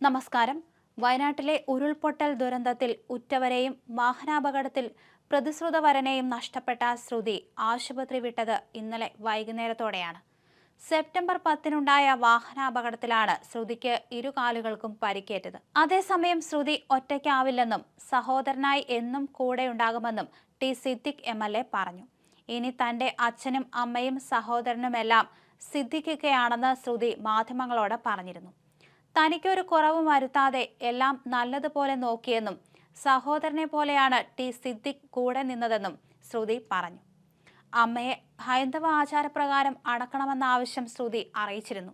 നമസ്കാരം. വയനാട്ടിലെ ഉരുൾപൊട്ടൽ ദുരന്തത്തിൽ ഉറ്റവരെയും വാഹനാപകടത്തിൽ പ്രതിശ്രുതവരനെയും നഷ്ടപ്പെട്ട ശ്രുതി ആശുപത്രി വിട്ടത് ഇന്നലെ വൈകുന്നേരത്തോടെയാണ്. സെപ്റ്റംബർ പത്തിനുണ്ടായ വാഹനാപകടത്തിലാണ് ശ്രുതിക്ക് ഇരുകാലുകൾക്കും പരിക്കേറ്റത്. അതേസമയം ശ്രുതി ഒറ്റയ്ക്കാവില്ലെന്നും സഹോദരനായി എന്നും കൂടെയുണ്ടാകുമെന്നും T Siddique M L A പറഞ്ഞു. ഇനി തന്റെ അച്ഛനും അമ്മയും സഹോദരനുമെല്ലാം സിദ്ദിഖിക്കുകയാണെന്ന് ശ്രുതി മാധ്യമങ്ങളോട് പറഞ്ഞിരുന്നു. തനിക്കൊരു കുറവും വരുത്താതെ എല്ലാം നല്ലതുപോലെ നോക്കിയെന്നും സഹോദരനെ പോലെയാണ് ടി സിദ്ദിഖ് കൂടെ നിന്നതെന്നും ശ്രുതി പറഞ്ഞു. അമ്മയെ ഹൈന്ദവ ആചാരപ്രകാരം അടക്കണമെന്ന ആവശ്യം ശ്രുതി അറിയിച്ചിരുന്നു.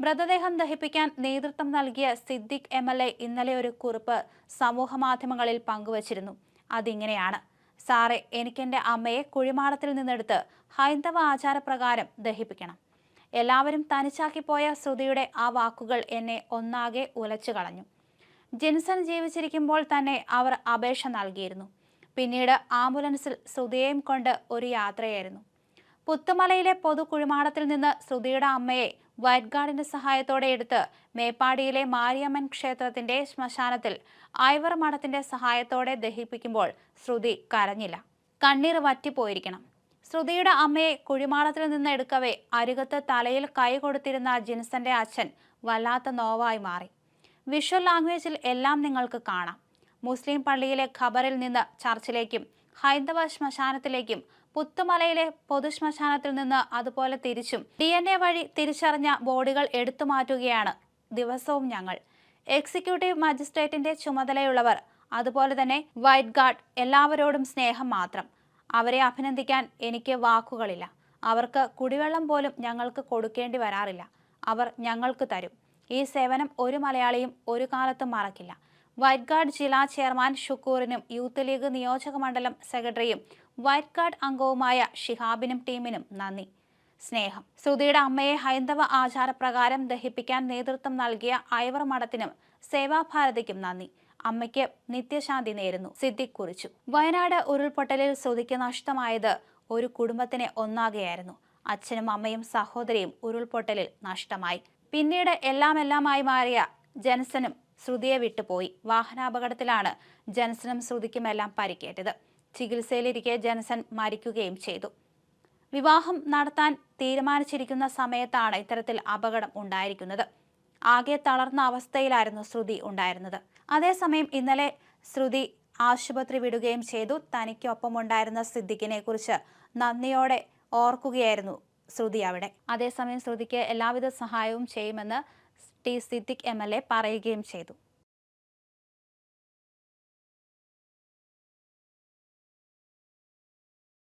മൃതദേഹം ദഹിപ്പിക്കാൻ നേതൃത്വം നൽകിയ സിദ്ദിഖ് എം എൽ എ ഇന്നലെ ഒരു കുറിപ്പ് സമൂഹ മാധ്യമങ്ങളിൽ പങ്കുവച്ചിരുന്നു. അതിങ്ങനെയാണ്. സാറെ എനിക്കെന്റെ അമ്മയെ കുഴിമാടത്തിൽ നിന്നെടുത്ത് ഹൈന്ദവ ആചാരപ്രകാരം ദഹിപ്പിക്കണം. എല്ലാവരും തനിച്ചാക്കി പോയ ശ്രുതിയുടെ ആ വാക്കുകൾ എന്നെ ഒന്നാകെ ഉലച്ചു കളഞ്ഞു. ജിൻസൺ ജീവിച്ചിരിക്കുമ്പോൾ തന്നെ അവർ അപേക്ഷ നൽകിയിരുന്നു. പിന്നീട് ആംബുലൻസിൽ ശ്രുതിയെയും കൊണ്ട് ഒരു യാത്രയായിരുന്നു. പുത്തുമലയിലെ പൊതു കുഴിമാടത്തിൽ നിന്ന് ശ്രുതിയുടെ അമ്മയെ വൈറ്റ് ഗാർഡിന്റെ സഹായത്തോടെ എടുത്ത് മേപ്പാടിയിലെ മാരിയമ്മൻ ക്ഷേത്രത്തിന്റെ ശ്മശാനത്തിൽ ഐവർ മഠത്തിന്റെ സഹായത്തോടെ ദഹിപ്പിക്കുമ്പോൾ ശ്രുതി കരഞ്ഞില്ല. കണ്ണീർ വറ്റിപ്പോയിരിക്കണം. ശ്രുതിയുടെ അമ്മയെ കുഴിമാടത്തിൽ നിന്ന് എടുക്കവേ അരുകത്ത് തലയിൽ കൈ കൊടുത്തിരുന്ന ജിൻസന്റെ അച്ഛൻ വല്ലാത്ത നോവായി മാറി. വിഷ്വൽ ലാംഗ്വേജിൽ എല്ലാം നിങ്ങൾക്ക് കാണാം. മുസ്ലിം പള്ളിയിലെ ഖബറിൽ നിന്ന് ചർച്ചിലേക്കും ഹൈന്ദവ ശ്മശാനത്തിലേക്കും പുത്തുമലയിലെ പൊതുശ്മശാനത്തിൽ നിന്ന് അതുപോലെ തിരിച്ചും ഡി എൻ എ വഴി തിരിച്ചറിഞ്ഞ ബോഡികൾ എടുത്തു മാറ്റുകയാണ് ദിവസവും ഞങ്ങൾ. എക്സിക്യൂട്ടീവ് മജിസ്ട്രേറ്റിന്റെ ചുമതലയുള്ളവർ അതുപോലെ തന്നെ വൈറ്റ് ഗാർഡ് എല്ലാവരോടും സ്നേഹം മാത്രം. അവരെ അഭിനന്ദിക്കാൻ എനിക്ക് വാക്കുകളില്ല. അവർക്ക് കുടിവെള്ളം പോലും ഞങ്ങൾക്ക് കൊടുക്കേണ്ടി വരാറില്ല. അവർ ഞങ്ങൾക്ക് തരും. ഈ സേവനം ഒരു മലയാളിയും ഒരു കാലത്തും മറക്കില്ല. വൈറ്റ് ഗാർഡ് ജില്ലാ ചെയർമാൻ ഷുക്കൂറിനും യൂത്ത് ലീഗ് നിയോജക മണ്ഡലം സെക്രട്ടറിയും വൈറ്റ് ഗാർഡ് അംഗവുമായ ഷിഹാബിനും ടീമിനും നന്ദി. സ്നേഹം. സുധിയുടെ അമ്മയെ ഹൈന്ദവ ആചാരപ്രകാരം ദഹിപ്പിക്കാൻ നേതൃത്വം നൽകിയ ഐവർ മഠത്തിനും സേവാഭാരതിക്കും നന്ദി. അമ്മയ്ക്ക് നിത്യശാന്തി നേരുന്നു. സിദ്ദിഖ് കുറിച്ചു. വയനാട് ഉരുൾപൊട്ടലിൽ സുധിക്ക് നഷ്ടമായത് ഒരു കുടുംബത്തിനെ ഒന്നാകെയായിരുന്നു. അച്ഛനും അമ്മയും സഹോദരിയും ഉരുൾപൊട്ടലിൽ നഷ്ടമായി. പിന്നീട് എല്ലാം എല്ലാമായി മാറിയ ജൻസനും ശ്രുതിയെ വിട്ടുപോയി. വാഹനാപകടത്തിലാണ് ജൻസനും ശ്രുതിക്കുമെല്ലാം പരിക്കേറ്റത്. ചികിത്സയിലിരിക്കെ ജനസൻ മരിക്കുകയും ചെയ്തു. വിവാഹം നടത്താൻ തീരുമാനിച്ചിരിക്കുന്ന സമയത്താണ് ഇത്തരത്തിൽ അപകടം ഉണ്ടായിരിക്കുന്നത്. ആകെ തളർന്ന അവസ്ഥയിലായിരുന്നു ശ്രുതി ഉണ്ടായിരുന്നത്. അതേസമയം ഇന്നലെ ശ്രുതി ആശുപത്രി വിടുകയും ചെയ്തു. തനിക്കൊപ്പം ഉണ്ടായിരുന്ന സിദ്ദിഖിനെ കുറിച്ച് നന്ദിയോടെ ഓർക്കുകയായിരുന്നു ശ്രുതി അവിടെ. അതേസമയം ശ്രുതിക്ക് എല്ലാവിധ സഹായവും ചെയ്യുമെന്ന് ടി സിദ്ദിഖ് എം പറയുകയും ചെയ്തു.